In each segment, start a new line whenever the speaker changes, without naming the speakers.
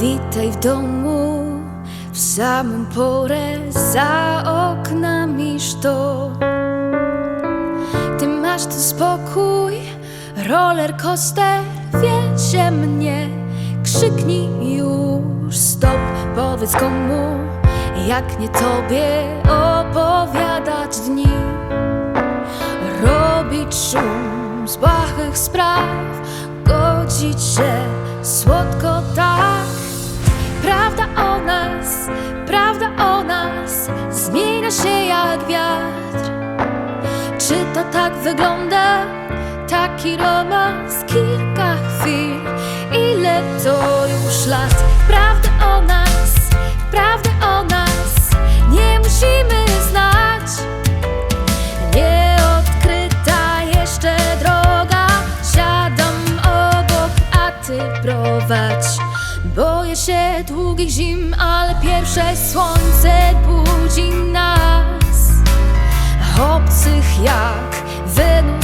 Witaj w domu w samą porę za oknami szto. Ty masz tu spokój, roller coaster wiezie mnie. Krzyknij już stop, powiedz komu, jak nie tobie opowiadać dni. Robić szum z błahych spraw, godzić się słodko tak. Nas, prawda o nas zmienia się jak wiatr. Czy to tak wygląda? Długich zim, ale pierwsze słońce budzi nas. Obcych jak Wenus,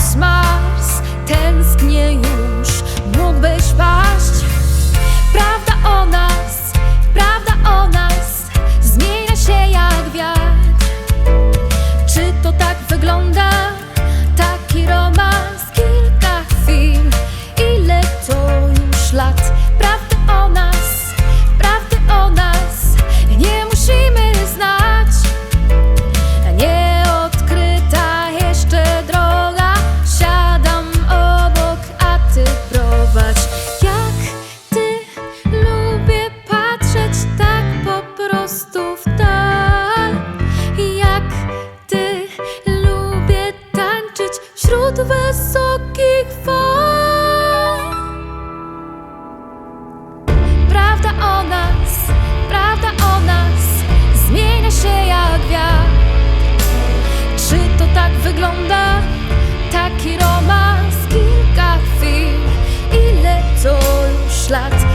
wygląda? Taki romans, kilka chwil. Ile to już lat?